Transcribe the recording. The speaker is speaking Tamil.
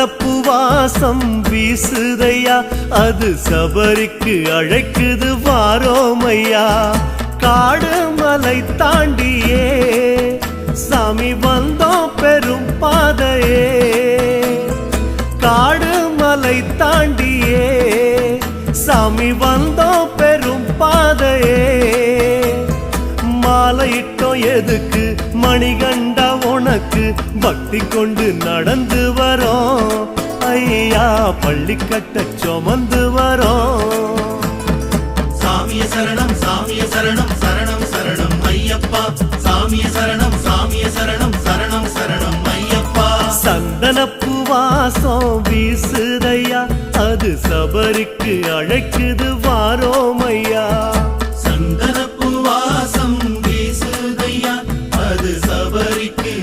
சந்தனப்பு வாசம் வீசுதையா? அது சபரிக்கு அழைக்குது வாரோமையா? காடு மலை தாண்டியே சாமி வந்தோம் பெரும் பாதையே. காடு மலை தாண்டியே சாமி வந்தோம் பெரும் பாதையே. மாலையிட்டோம் எதுக்கு? மணிகண்ட உனக்கு பக்தி கொண்டு நடந்து வரோம். ஐயா பள்ளி கட்ட சுமந்து வரோம். சாமிய சரணம் சாமிய சரணம் சரணம் சரணம் ஐயப்பா. சாமிய சரணம் சாமிய சரணம் சரணம் சரணம் ஐயப்பா. சந்தனப்பு வாசம் வீசுதையா அது சபரிக்கு அழைக்குது வாரோம் ஐயா சந்தனப்பு வாசம் வீசுதையா அது சபரிக்கு